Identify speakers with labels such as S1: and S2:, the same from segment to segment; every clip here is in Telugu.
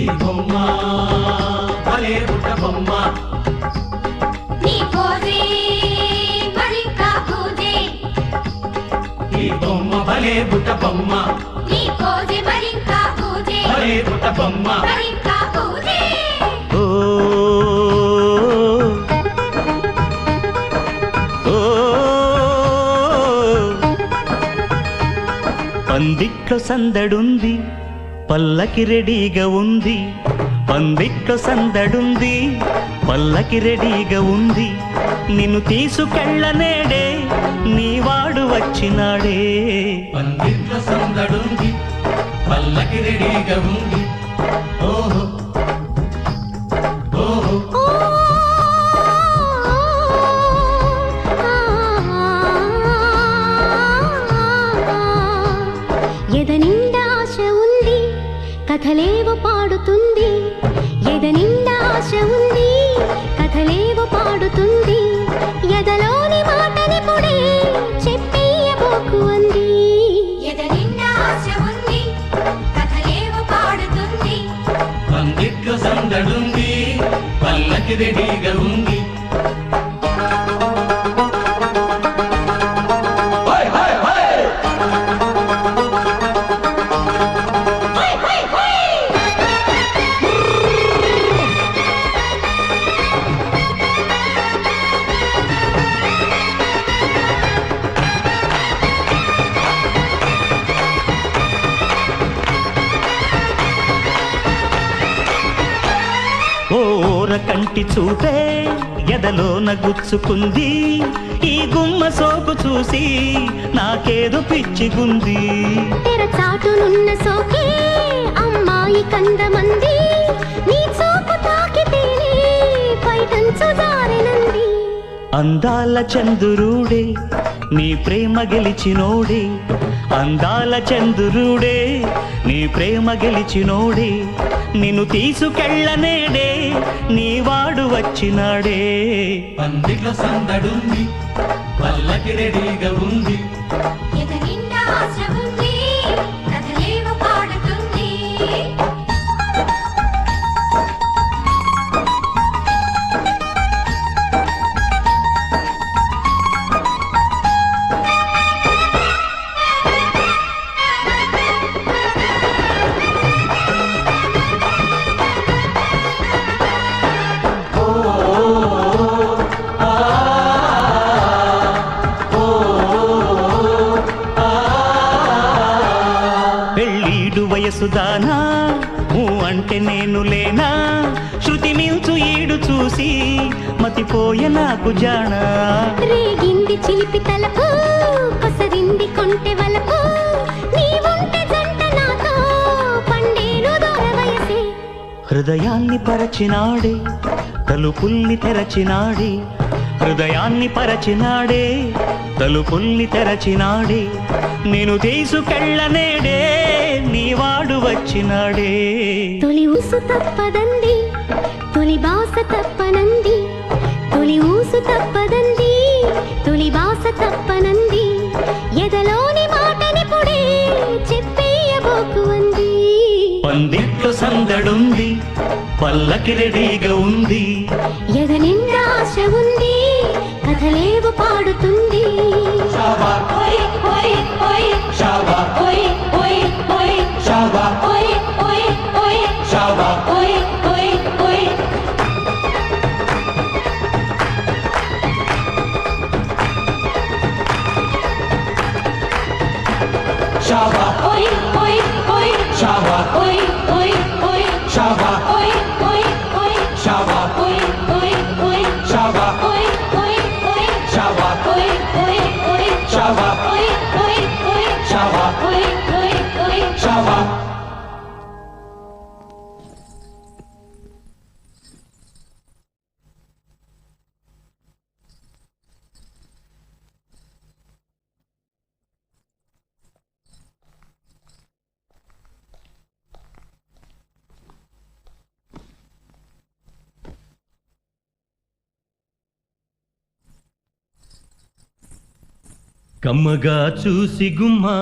S1: తల్లి బొమ్మ భలే పుట్ట బొమ్మ ఈ బొమ్మ భలే బుట్ట బొమ్మ భలే
S2: పందిట్లో సందడుంది పల్లకి రెడీగా ఉంది. పందిట్లో సందడుంది. పల్లకి రెడీగా ఉంది. నిన్ను తీసుకెళ్ళనేడే నీవాడు వచ్చినాడే.
S1: పందిట్లో సందడుంది. పల్లకి రెడీగా ఉంది.
S3: కథలేవో పాడుతుంది. ఎద నిండా ఆశ ఉంది కథలేవో పాడుతుంది. ఎదలోని మాటని పొడే చెప్పేయబోకు అంది.
S4: ఎద నిండా ఆశ ఉంది కథలేవో పాడుతుంది.
S1: పందిట్లో సందడుంది పల్లకి రెడీగా
S2: ఓర కంటి చూపే ఎదలోన గుచ్చుకుంది. ఈ గుమ్మ సోకు చూసి నాకేదో పిచ్చిగుంది
S3: చాటునున్న సోకే అమ్మాయి కందమంది. నీ చూపు తాకితేనే పైటంచు జారినంది.
S2: అందాల చందురుడే నీ ప్రేమ గెలిచినోడే అందాల చందురుడే. నీ ప్రేమ గెలిచినోడే నిన్ను తీసుకెళ్ళనేడే నీ వాడు వచ్చినాడే.
S1: పందిట్లో సందడుంది పల్లకి రెడీగా ఉంది.
S2: పెళ్ళీడు వయసు దానా? ఊ అంటే నేను లేనా? శృతి మిల్చు ఈడు చూసి మతిపోయే నాకు జానా?
S3: రేగింది చిలిపి తలపు కొసరింది కొంటె వలపు.
S2: హృదయాన్ని పరచినాడే తలుపుల్ని తెరచినాడే. హృదయాన్ని పరచినాడే తలుపుల్ని తెరచినాడే. నేను తీసుకెళ్ళనేడే నీవాడు వచ్చినాడే.
S3: తొలి ఊసు తప్పదండి తొలి బాస తప్పనంది తొలి ఊసు తప్పదండి తొలి బాస తప్పనంది ఎదలోని మాటని పొడే చెప్పేయబోకు అంది
S2: పందిట్లో సందడుంది పల్లకి రెడీగా ఉంది.
S3: ఎద నిండా ఆశ ఉంది పాడుతుంది
S1: Shava,
S4: oi, oi, oi,
S1: Shava,
S4: oi, oi, oi,
S1: Shava,
S4: oi. Shava, Shava,
S1: Shava.
S2: కమ్మగా చూసి గుమ్మా.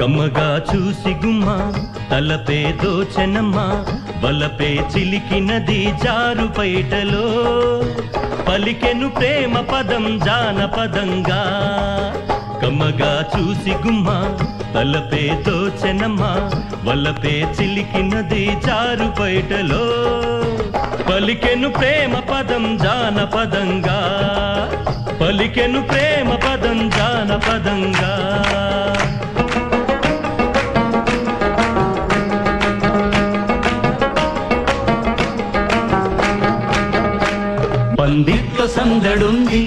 S2: కమ్మగా చూసి గుమ్మా. తలపే దోచనమ్మ వలపే చిలికినది జారు బయటలో పలికెను ప్రేమ పదం జానపదంగా. కమ్మగా చూసి గుమ్మా. తలపే దోచనమ్మ వలపే చిలికినది జారు బయటలో పలికెను ప్రేమ పదం జానపదంగా. పలికెను ప్రేమ పదం జానపదంగా పందిట్లో సందడుంది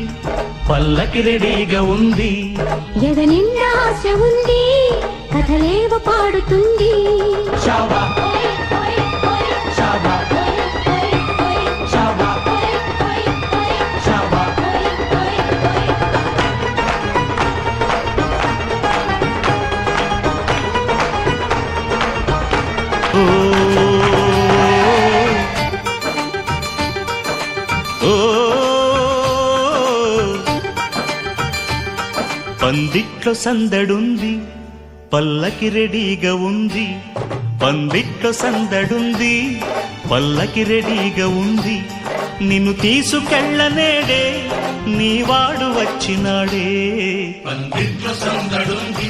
S2: పల్లకి రెడీగా ఉంది.
S3: ఎద నిండా ఆశ ఉంది కథలేవ పాడుతుంది.
S1: షాబా. షాబా.
S2: పందిట్లో సందడుంది పల్లకి రెడీగా ఉంది. పందిట్లో సందడుంది పల్లకి రెడీగా ఉంది. నిన్ను తీసుకెళ్ళనేడే నీవాడు వచ్చినాడే.
S1: పందిట్లో సందడుంది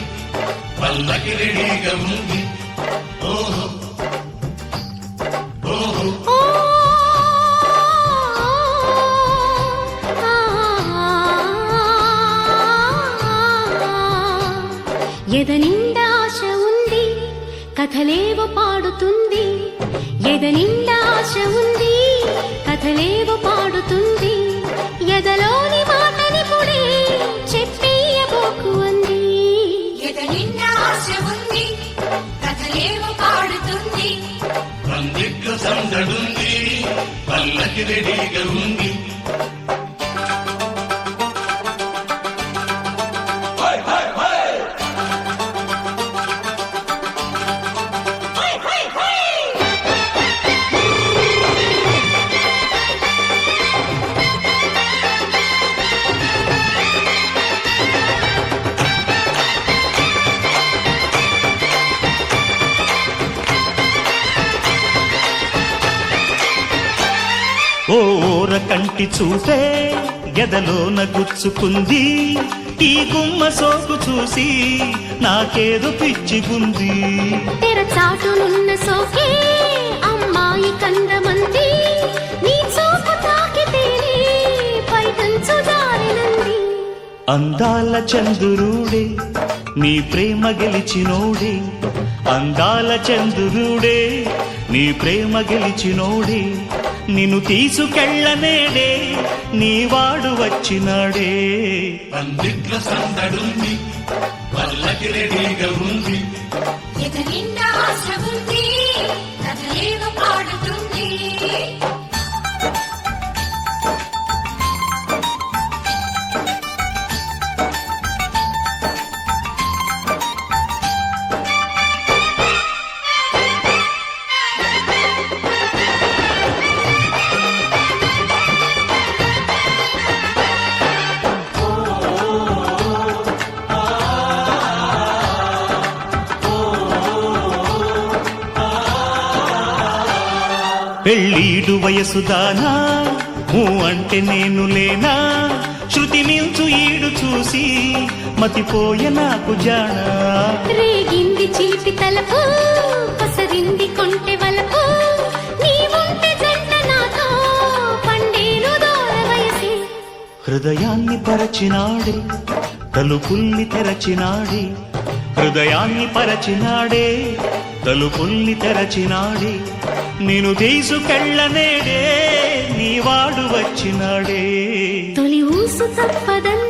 S1: పల్లకి రెడీగా ఉంది.
S3: కథలేవ పాడుతుంది. ఎదలోని మాటని పుడే చెప్పేయబోకు అంది.
S4: ఎద నిండా ఆశ ఉంది పాడుతుంది.
S1: పందిట్లో సందడుంది పల్లకి రెడీగా ఉంది.
S2: కంటి చూసే గదలోన గుచ్చుకుంది. ఈ గుమ్మ సోకు చూసి నాకేదో పిచ్చిగుంది
S3: తెర చాటునున్న సోకే అమ్మాయి కందమంది. నీ చూపు తాకితేనే పైటంచు జారినంది
S2: అందాల చంద్రుడే నీ ప్రేమ గెలిచినోడే. అందాల చంద్రుడే నీ ప్రేమ గెలిచినోడే. నిన్ను తీసుకెళ్ళనేడే నీవాడు వచ్చినాడే.
S1: పందిట్లో సందడుంది పల్లకి రెడీగా ఉంది.
S2: పెళ్ళీడు వయసుదానా ఊ అంటే నేను లేనా? శృతి మించు ఈడు చూసి మతిపోయ నాకు జానా.
S3: రేగింది చిలిపి తలపు పసరింది కొంటె వలపు
S2: హృదయాన్ని పరచినాడే తలుపుల్ని తెరచినాడే హృదయాన్ని పరచినాడే తలుపుల్ని తెరచినాడే నేను తీసుకెళ్ళనేడే నీవాడు వచ్చినాడే.
S3: తొలి ఊసు తప్పదంది